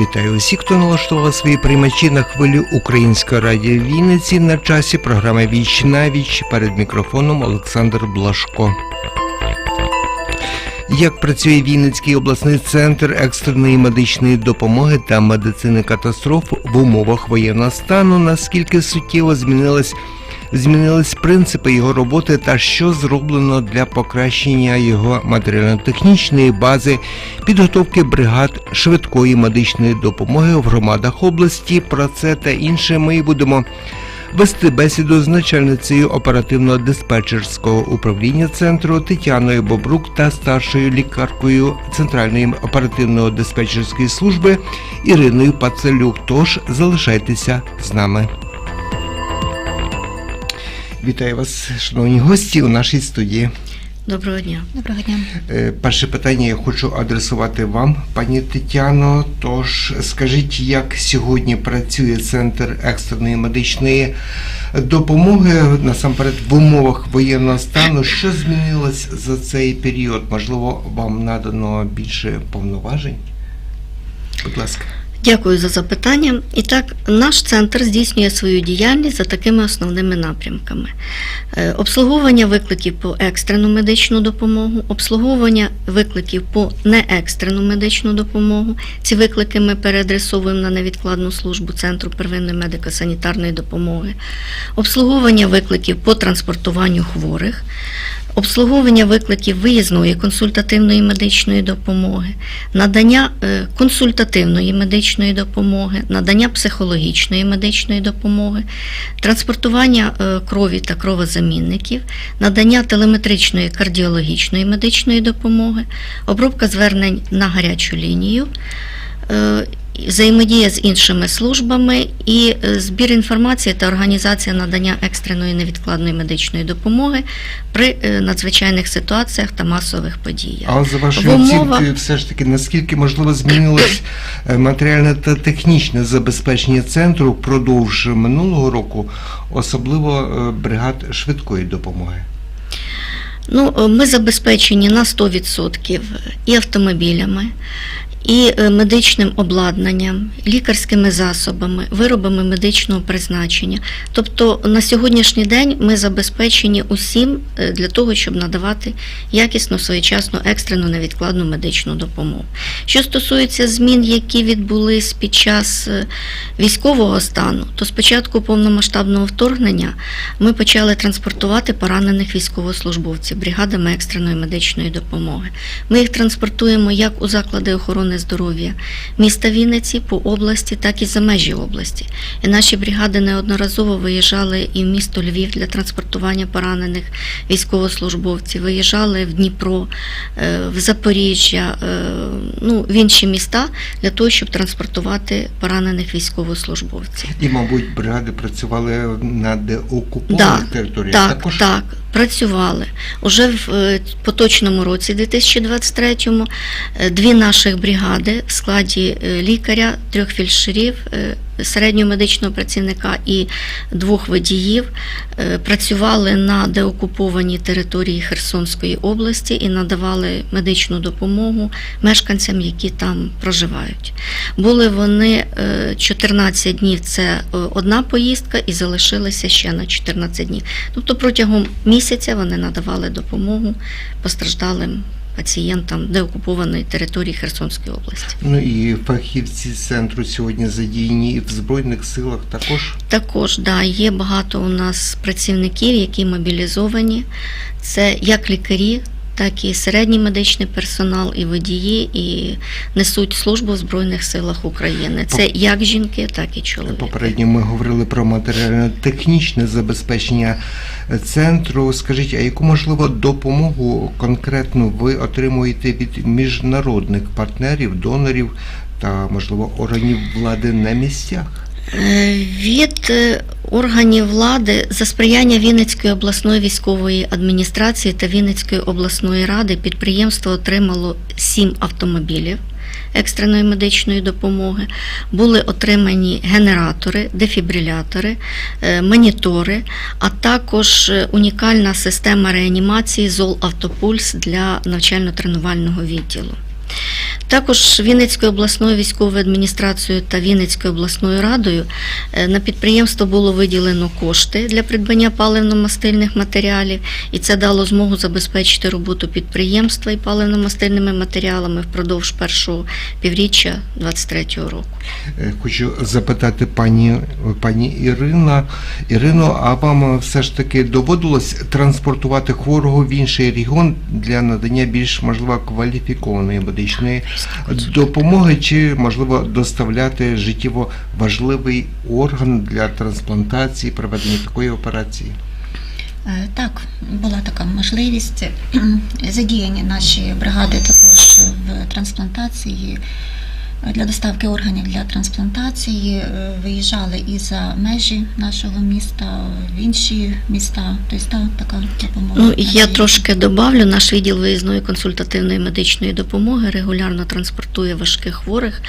Вітаю усіх, хто налаштував свої приймачі на хвилю Української радіо Вінниці на часі програми Віч на віч перед мікрофоном Олександр Блашко. Як працює Вінницький обласний центр екстреної медичної допомоги та медицини катастроф в умовах воєнного стану, наскільки суттєво змінилась змінились принципи його роботи та що зроблено для покращення його матеріально-технічної бази, підготовки бригад швидкої медичної допомоги в громадах області. Про це та інше ми будемо вести бесіду з начальницею оперативного диспетчерського управління центру Тетяною Бобрук та старшою лікаркою Центральної оперативно диспетчерської служби Іриною Пацелюк. Тож залишайтеся з нами. Вітаю вас, шановні гості, у нашій студії. Доброго дня. Доброго дня. Е, Перше питання я хочу адресувати вам, пані Тетяно. Тож скажіть, як сьогодні працює центр екстреної медичної допомоги насамперед в умовах воєнного стану? Що змінилось за цей період? Можливо, вам надано більше повноважень? Будь ласка. Дякую за запитання. І так, наш центр здійснює свою діяльність за такими основними напрямками: Е, обслуговування викликів по екстрену медичну допомогу, обслуговування викликів по неекстрену медичну допомогу. Ці виклики ми переадресовуємо на невідкладну службу Центру первинної медико-санітарної допомоги, обслуговування викликів по транспортуванню хворих. Обслуговування викликів виїзної консультативної медичної допомоги, надання е, консультативної медичної допомоги, надання психологічної медичної допомоги, транспортування е, крові та кровозамінників, надання телеметричної кардіологічної медичної допомоги, обробка звернень на гарячу лінію. Взаємодія з іншими службами і е, збір інформації та організація надання екстреної невідкладної медичної допомоги при е, надзвичайних ситуаціях та масових подіях. А за вашою оцінкою, все ж таки, наскільки можливо змінилось е, матеріальне та технічне забезпечення центру впродовж минулого року, особливо бригад швидкої допомоги? Ну, ми забезпечені на 100% і автомобілями, і е, медичним обладнанням, лікарськими засобами, виробами медичного призначення. Тобто на сьогоднішній день ми забезпечені усім е, для того, щоб надавати якісну, своєчасну, екстрену невідкладну медичну допомогу. Що стосується змін, які відбулись під час е, військового стану, то спочатку повномасштабного вторгнення ми почали транспортувати поранених військовослужбовців бригадами екстреної медичної допомоги. Ми їх транспортуємо як у заклади охорони здоров'я міста Вінниці по області, так і за межі області. І наші бригади неодноразово виїжджали і в місто Львів для транспортування поранених військовослужбовців, виїжджали в Дніпро, е, в Запоріжжя, е, ну, в інші міста для того, щоб транспортувати поранених військовослужбовців. І, мабуть, бригади працювали на деокупованих Да, територіях. Так, Також так, працювали. Уже в е, поточному році, 2023-му, е, дві наших бригади в складі е, лікаря, трьох фельдшерів, е, середнього медичного працівника і двох водіїв е, працювали на деокупованій території Херсонської області і надавали медичну допомогу мешканцям, які там проживають. Були вони е, 14 днів це одна поїздка і залишилися ще на 14 днів. Тобто протягом місяця вони надавали допомогу постраждалим пацієнтам деокупованої території Херсонської області. ну і фахівці центру сьогодні задіяні і в збройних силах також. Також да, є багато у нас працівників, які мобілізовані. Це як лікарі, так і середній медичний персонал, і водії, і несуть службу в Збройних силах України. Це як жінки, так і чоловіки. Попередньо ми говорили про матеріально-технічне забезпечення центру. Скажіть, а яку можливо допомогу конкретно ви отримуєте від міжнародних партнерів, донорів та можливо органів влади на місцях? Е, Від е, органів влади за сприяння Вінницької обласної військової адміністрації та Вінницької обласної ради підприємство отримало сім автомобілів екстреної медичної допомоги. Були отримані генератори, дефібрилятори, е, монітори, а також унікальна система реанімації ЗОЛ Автопульс для навчально-тренувального відділу. Також Вінницькою обласною військовою адміністрацією та Вінницькою обласною радою е, на підприємство було виділено кошти для придбання паливно-мастильних матеріалів, і це дало змогу забезпечити роботу підприємства і паливно-мастильними матеріалами впродовж першого півріччя 2023 року. Е, Хочу запитати пані, пані Ірина. Ірино, а вам все ж таки доводилось транспортувати хворого в інший регіон для надання більш можливо кваліфікованої медичної допомоги, чи можливо доставляти життєво важливий орган для трансплантації, проведення такої операції? Е, Так, була така можливість. Задіяні наші бригади також в трансплантації. Для доставки органів для трансплантації е, виїжджали і за межі нашого міста, в інші міста. Тобто та, така допомога. Ну, я трошки добавлю, наш відділ виїзної консультативної медичної допомоги регулярно транспортує важких хворих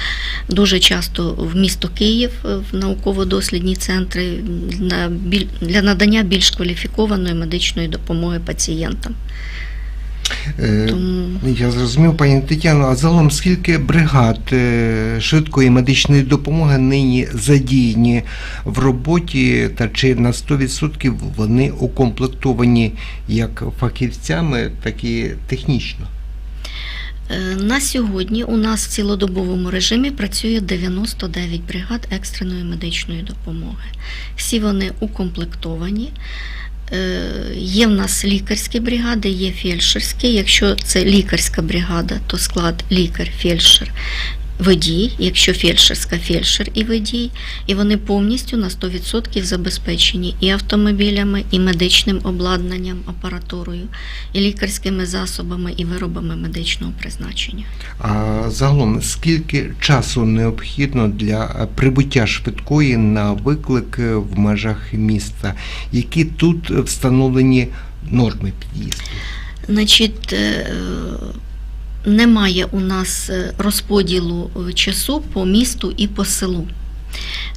дуже часто в місто Київ е, в науково-дослідні центри на біль- для надання більш кваліфікованої медичної допомоги пацієнтам. Е, Тому Я зрозумів, пані Тетяно, а загалом скільки бригад е, швидкої медичної допомоги нині задіяні в роботі, та чи на 100% вони укомплектовані як фахівцями, так і технічно? Е, На сьогодні у нас в цілодобовому режимі працює 99 бригад екстреної медичної допомоги. Всі вони укомплектовані. Е, Є в нас лікарські бригади, є фельдшерські. Якщо це лікарська бригада, то склад лікар, фельдшер, водій. Якщо фельдшерська, фельдшер і водій. І вони повністю на 100% забезпечені і автомобілями, і медичним обладнанням, апаратурою, і лікарськими засобами, і виробами медичного призначення. А загалом скільки часу необхідно для е, прибуття швидкої на виклик е, в межах міста? Які тут встановлені норми під'їзду? Значить, е, немає у нас е, розподілу е, часу по місту і по селу.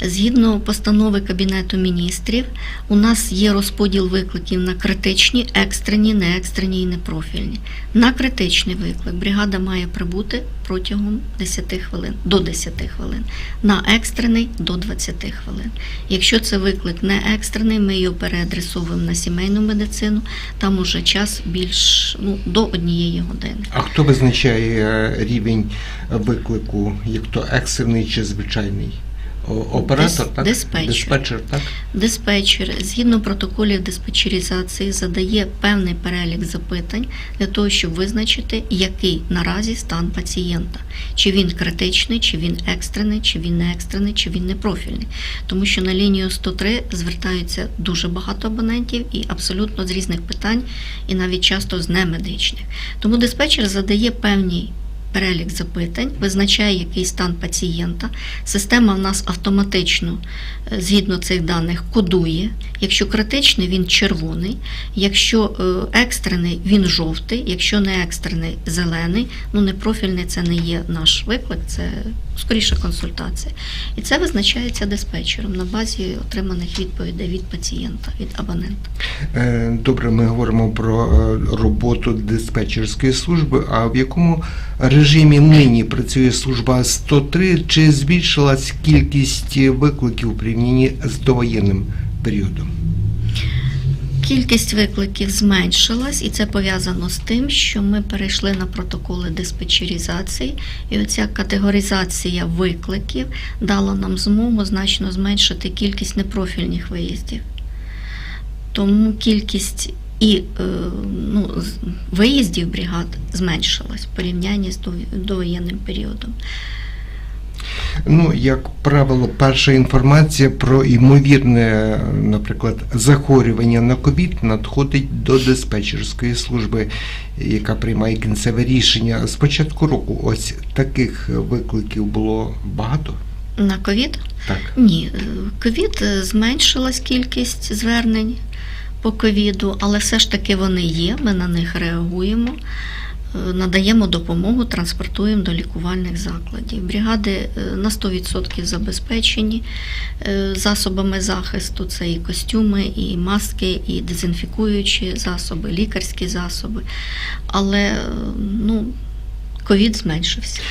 Згідно постанови Кабінету міністрів, у нас є розподіл викликів на критичні, екстрені, неекстрені і непрофільні. На критичний виклик бригада має прибути протягом 10 хвилин, до 10 хвилин, на екстрений до 20 хвилин. Якщо це виклик не екстрений, ми його переадресовуємо на сімейну медицину, там уже час більш ну, до однієї години. А хто визначає е, рівень виклику, як то екстрений чи звичайний? Оператор, так? диспетчер. Диспетчер, так? Диспетчер згідно протоколів диспетчеризації задає певний перелік запитань для того, щоб визначити, який наразі стан пацієнта, чи він критичний, чи він екстрений, чи він не екстрений, чи він непрофільний. Тому що на лінію 103 звертаються дуже багато абонентів і абсолютно з різних питань, і навіть часто з немедичних. Тому диспетчер задає певний перелік запитань, визначає, який стан пацієнта. Система в нас автоматично, е, згідно цих даних, кодує. Якщо критичний, він червоний, якщо е, екстрений, він жовтий, якщо не екстрений, зелений. Ну, непрофільний це не є наш виклик, це скоріше консультація. І це визначається диспетчером на базі отриманих відповідей від пацієнта, від абонента. Е, Добре, ми говоримо про роботу диспетчерської служби. А в якому режимі нині працює служба 103? Чи збільшилась кількість викликів у порівнянні з довоєнним періодом? Кількість викликів зменшилась, і це пов'язано з тим, що ми перейшли на протоколи диспетчеризації, і оця категоризація викликів дала нам змогу значно зменшити кількість непрофільних виїздів. Тому кількість і е, ну, виїздів бригад зменшилась в порівнянні з довоєнним періодом. Ну, як правило, перша інформація про ймовірне, наприклад, захворювання на ковід надходить до диспетчерської служби, яка приймає кінцеве рішення. З початку року ось таких викликів було багато. На ковід Так. Ні, е, ковід е, зменшилась кількість звернень по ковіду, але все ж таки вони є. Ми на них реагуємо, е, надаємо допомогу, транспортуємо до лікувальних закладів. Бригади е, на 100% забезпечені е, засобами захисту. Це і костюми, і маски, і дезінфікуючі засоби, лікарські засоби. Але ну, ковід зменшився.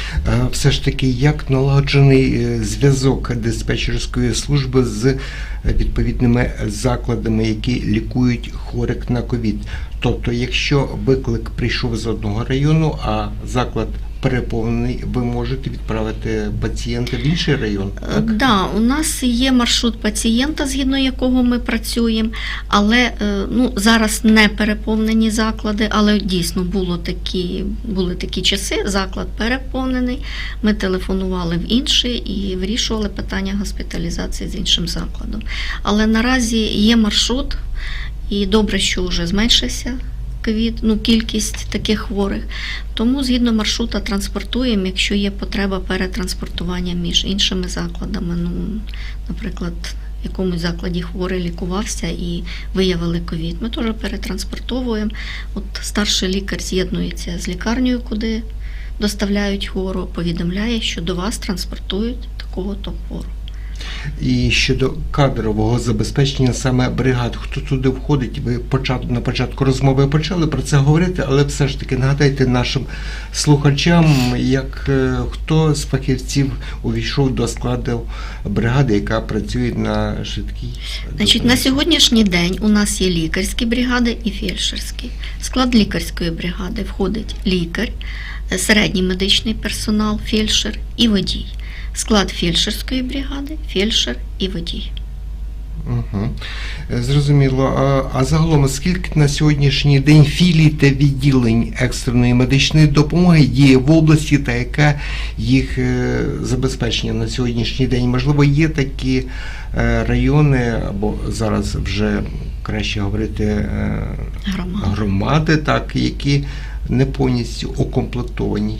Все ж таки, як налагоджений е, зв'язок диспетчерської служби з е, відповідними закладами, які лікують хворих на ковід? Тобто, якщо виклик прийшов з одного району, а заклад переповнений, ви можете відправити пацієнта в інший район? Е, Так? Да, у нас є маршрут пацієнта, згідно якого ми працюємо, але е, ну, зараз не переповнені заклади, але дійсно було такі, були такі часи, заклад переповнений. Ми телефонували в інший і вирішували питання госпіталізації з іншим закладом. Але наразі є маршрут, і добре, що вже зменшився. Ну, кількість таких хворих. Тому згідно маршрута транспортуємо, якщо є потреба перетранспортування між іншими закладами. Ну, наприклад, в якомусь закладі хворий лікувався і виявили ковід. Ми теж перетранспортовуємо. От старший лікар з'єднується з лікарнею, куди доставляють хворого, повідомляє, що до вас транспортують такого-то хворого. І щодо кадрового забезпечення саме бригад, хто туди входить? Ви почат- на початку розмови почали про це говорити, але все ж таки нагадайте нашим слухачам, як е, хто з фахівців увійшов до складу бригади, яка працює на швидкій. Значить, на сьогоднішній день у нас є лікарські бригади і фельдшерські. Склад лікарської бригади входить лікар, е, середній медичний персонал, фельдшер і водій. Склад фельдшерської бригади, фельдшер і водій. Угу. Зрозуміло. А, а загалом, скільки на сьогоднішній день філій та відділень екстреної медичної допомоги є в області, та яке їх е, забезпечення на сьогоднішній день? Можливо, є такі е, райони, або зараз вже краще говорити Громада. громади, так, які не повністю укомплектовані.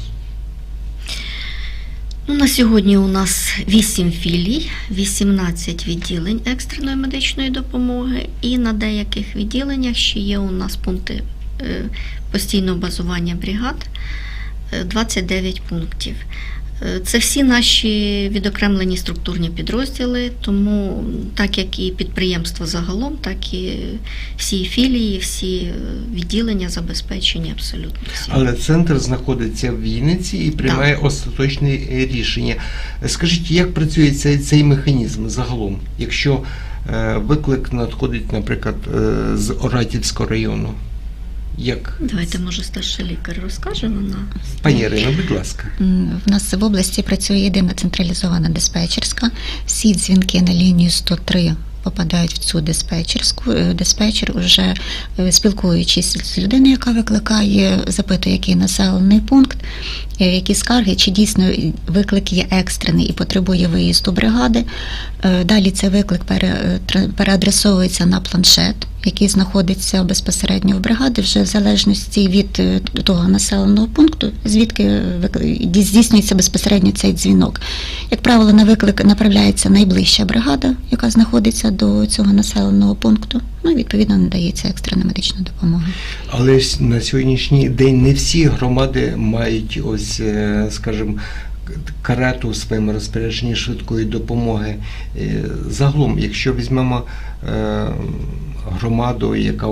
Ну, на сьогодні у нас 8 філій, 18 відділень екстреної медичної допомоги, і на деяких відділеннях ще є у нас пункти е, постійного базування бригад, е, 29 пунктів. Е, Це всі наші відокремлені структурні підрозділи, тому так як і підприємство загалом, так і всі філії, всі е, відділення забезпечені абсолютно всі. Але центр знаходиться в Вінниці і приймає остаточне рішення. Скажіть, як працює цей, цей механізм загалом, якщо е, виклик надходить, наприклад, з Оратівського району? Як? Давайте, може, старший лікар розкаже вона. Пані Ірино, будь ласка. В нас в області працює єдина централізована диспетчерська. Всі дзвінки на лінію 103 попадають в цю диспетчерську. Е, Диспетчер вже е, спілкуючись з людиною, яка викликає, запитує, який населений пункт, е, які скарги, чи дійсно виклик є екстрений і потребує виїзду бригади. Далі цей виклик пере- переадресовується на планшет, який знаходиться безпосередньо в бригаді, вже в залежності від е, того населеного пункту, звідки викли- здійснюється безпосередньо цей дзвінок. Як правило, на виклик направляється найближча бригада, яка знаходиться до цього населеного пункту. Ну і відповідно надається екстрена медична допомога. Але на сьогоднішній день не всі громади мають ось, е, скажімо, карету у своєму розпорядженні швидкої допомоги. Е, Загалом, якщо візьмемо е, громаду, яка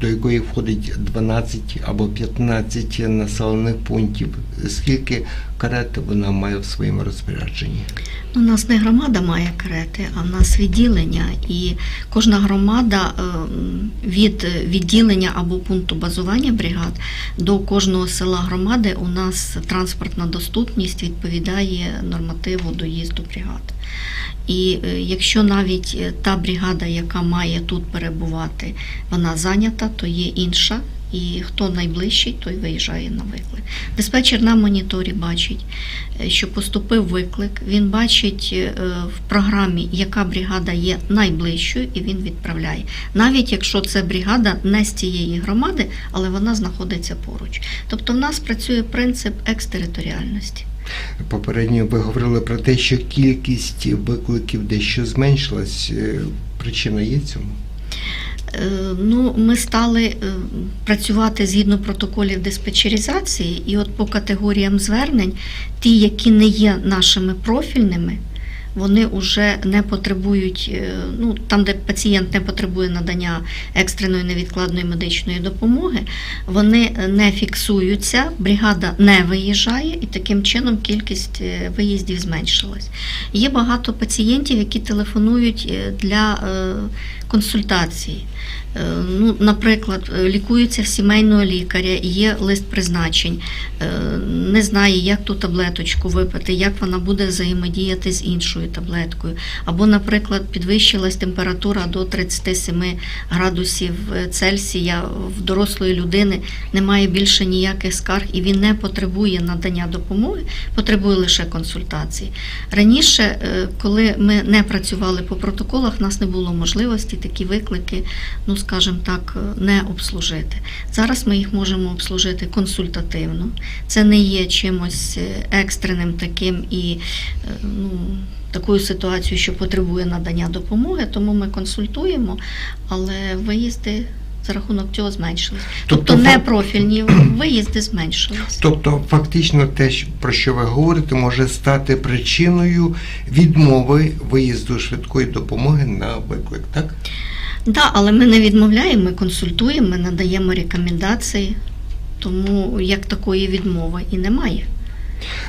до якої входить 12 або 15 населених пунктів, скільки карет вона має в своєму розпорядженні? У нас не громада має карети, а в нас відділення. І кожна громада е, від відділення або пункту базування бригад до кожного села громади у нас транспортна доступність відповідає нормативу доїзду бригад. І е, якщо навіть е, та бригада, яка має тут перебувати, вона зайнята, то є інша. І хто найближчий, той виїжджає на виклик. Диспетчер на моніторі бачить, е, що поступив виклик. Він бачить е, в програмі, яка бригада є найближчою, і він відправляє. Навіть якщо це бригада не з цієї громади, але вона знаходиться поруч. Тобто в нас працює принцип екстериторіальності. Попередньо ви говорили про те, що кількість викликів дещо зменшилась. Е, Причина є цьому? Е, Ну, ми стали е, працювати згідно протоколів диспетчеризації, і от по категоріям звернень, ті, які не є нашими профільними, вони вже не потребують, е, ну там, де пацієнт не потребує надання екстреної невідкладної медичної допомоги, вони не фіксуються, бригада не виїжджає, і таким чином кількість е, виїздів зменшилась. Є багато пацієнтів, які телефонують е, для консультацій. Е, Ну, наприклад, е, лікується в сімейного лікаря, є лист призначень, е, не знає, як ту таблеточку випити, як вона буде взаємодіяти з іншою таблеткою. Або, наприклад, підвищилась температура до 37 градусів е, Цельсія в дорослої людини немає більше ніяких скарг, і він не потребує надання допомоги, потребує лише консультації. Раніше, е, коли ми не працювали по протоколах, у нас не було можливості такі виклики, ну скажімо так, е, не обслужити. Зараз ми їх можемо обслужити консультативно. Це не є чимось е, екстреним таким і е, ну, такою ситуацією, що потребує надання допомоги, тому ми консультуємо, але виїзди. За рахунок цього зменшились. Тобто Тобто, непрофільні виїзди зменшились. Тобто, фактично, те, про що ви говорите, може стати причиною відмови виїзду швидкої допомоги на виклик, так? Да, але ми не відмовляємо, ми консультуємо, ми надаємо рекомендації, тому як такої відмови і немає.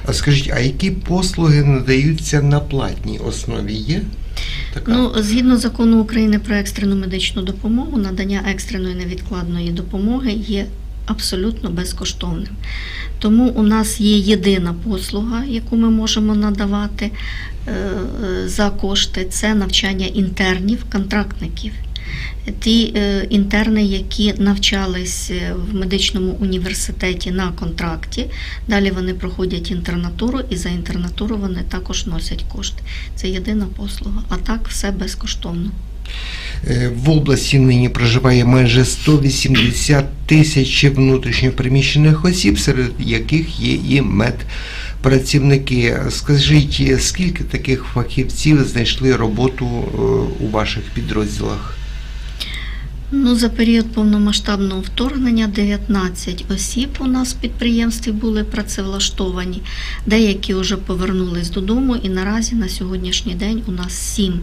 А скажіть, а які послуги надаються на платній основі? Є така? Ну, згідно закону України про екстрену медичну допомогу, надання екстреної невідкладної допомоги є абсолютно безкоштовним. Тому у нас є єдина послуга, яку ми можемо надавати е, е, за кошти, це навчання інтернів, контрактників. Ті е, інтерни, які навчались е, в медичному університеті на контракті, далі вони проходять інтернатуру і за інтернатуру вони також носять кошти. Це єдина послуга. А так все безкоштовно. Е, В області нині проживає майже 180 тисяч внутрішньопереміщених осіб, серед яких є і медпрацівники. Скажіть, скільки таких фахівців знайшли роботу у ваших підрозділах? Ну, за період повномасштабного вторгнення 19 осіб у нас в підприємстві були працевлаштовані. Деякі вже повернулись додому, і наразі на сьогоднішній день у нас 7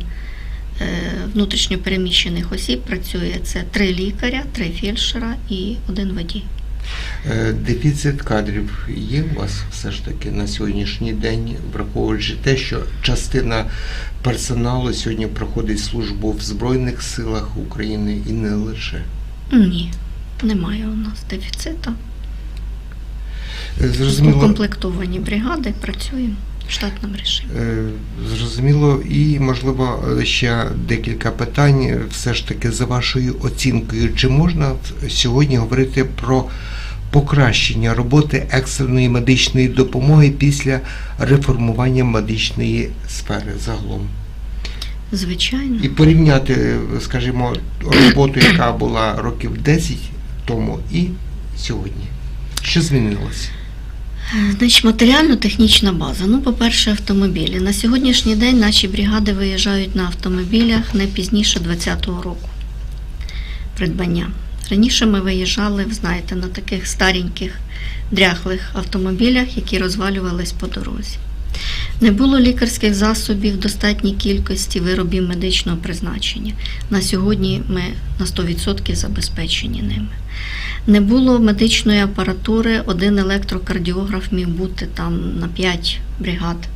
внутрішньопереміщених осіб працює. Це три лікаря, три фельдшера і один водій. Е, Дефіцит кадрів є у вас все ж таки на сьогоднішній день, враховуючи те, що частина персоналу сьогодні проходить службу в Збройних силах України і не лише. Ні, немає у нас дефіцита. Е, Зрозуміло, Укомплектовані бригади працюємо в штатному режимі. е, зрозуміло, і можливо ще декілька питань. Все ж таки, за вашою оцінкою, чи можна сьогодні говорити про покращення роботи екстреної медичної допомоги після реформування медичної сфери загалом? Звичайно. І порівняти, скажімо, роботу, яка була років 10 тому і сьогодні. Що змінилося? Значить, матеріально-технічна база. Ну, по-перше, автомобілі. На сьогоднішній день наші бригади виїжджають на автомобілях не пізніше 2020 року придбання. Раніше ми виїжджали, знаєте, на таких стареньких дряхлих автомобілях, які розвалювались по дорозі. Не було лікарських засобів в достатній кількості виробів медичного призначення. На сьогодні ми на 100% забезпечені ними. Не було медичної апаратури, один електрокардіограф міг бути там на 5 бригад,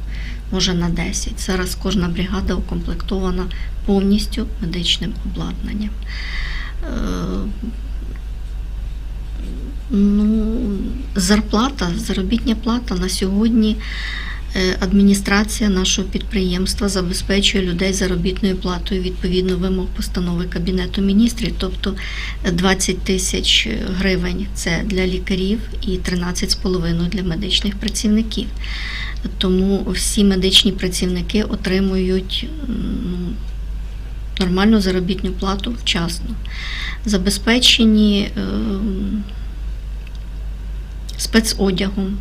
може на 10. Зараз кожна бригада укомплектована повністю медичним обладнанням. Е, Ну, зарплата, заробітня плата на сьогодні адміністрація нашого підприємства забезпечує людей заробітною платою відповідно вимог постанови Кабінету міністрів, тобто е, 20 тисяч гривень це для лікарів і 13,5 для медичних працівників. Тому всі медичні працівники отримують ну, нормальну заробітну плату вчасно. Забезпечені ем, спецодягом.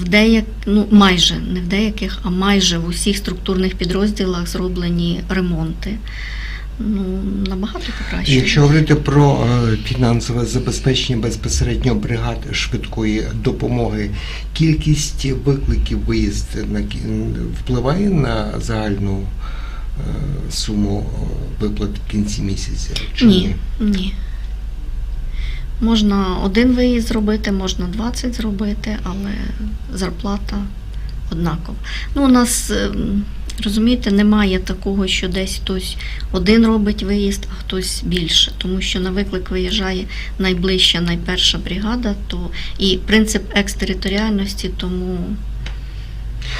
В деяк, ну майже не в деяких, а майже в усіх структурних підрозділах зроблені ремонти. ну, набагато покращує. Якщо говорити про е, фінансове забезпечення безпосередньо бригад швидкої допомоги, кількість викликів виїзд на впливає на загальну е, суму е, виплат в кінці місяця? Чи Ні, ні. Можна один виїзд зробити, можна 20 зробити, але зарплата однакова. Ну, у нас, ем, розумієте, немає такого, що десь хтось один робить виїзд, а хтось більше. Тому що на виклик виїжджає найближча, найперша бригада, то і принцип екстериторіальності, тому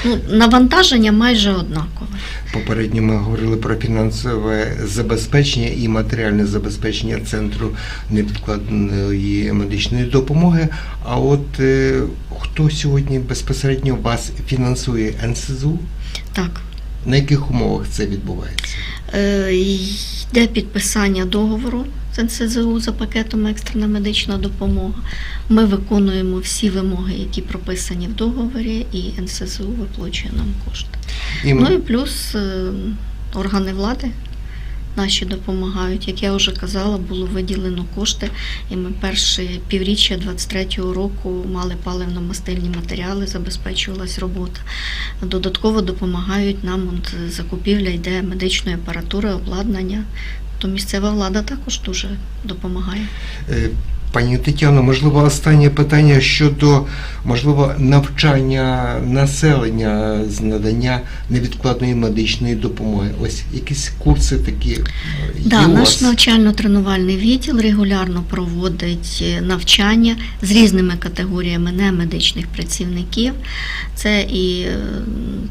ну, навантаження майже однакове. Попередньо ми говорили про фінансове забезпечення і матеріальне забезпечення центру невідкладної медичної допомоги. А от е, хто сьогодні безпосередньо вас фінансує НСЗУ? Так. На яких умовах це відбувається? Е, Йде підписання договору з НСЗУ за пакетом екстрена медична допомога. Ми виконуємо всі вимоги, які прописані в договорі, і НСЗУ виплачує нам кошти. І Ну і плюс е, органи влади наші допомагають. Як я вже казала, було виділено кошти, і ми перше півріччя 23-го року мали паливно-мастильні матеріали, забезпечувалась робота. Додатково допомагають нам от, закупівля йде медичної апаратури, обладнання. То місцева влада також дуже допомагає. Пані Тетяно, можливо, останнє питання щодо можливо навчання населення з надання невідкладної медичної допомоги. Ось якісь курси такі е, є Да, у наш навчально-тренувальний відділ регулярно проводить е, навчання з різними категоріями немедичних працівників. Це і е,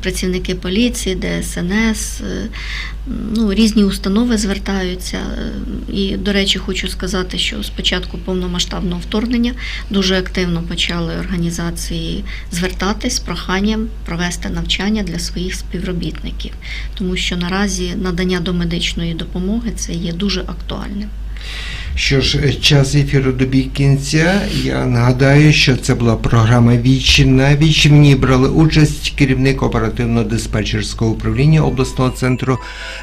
працівники поліції, ДСНС, ну, різні установи звертаються. І, до речі, хочу сказати, що з початку повномасштабного вторгнення дуже активно почали організації звертатись з проханням провести навчання для своїх співробітників, тому що наразі надання домедичної допомоги це є дуже актуальним. Що ж, е, час ефіру добіг кінця. Я нагадаю, що це була програма Віч на віч. В ній брали участь керівник оперативно-диспетчерського управління обласного центру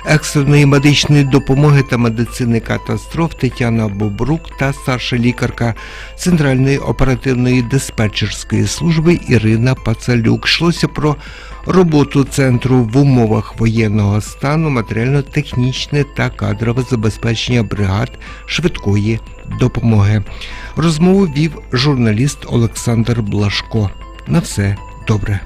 екстреної медичної допомоги та медицини катастроф Тетяна Бобрук та старша лікарка Центральної оперативної диспетчерської служби Ірина Пацалюк. Йшлося про роботу центру в умовах воєнного стану, матеріально-технічне та кадрове забезпечення бригад швидкої допомоги. Розмову вів журналіст Олександр Блашко. На все добре.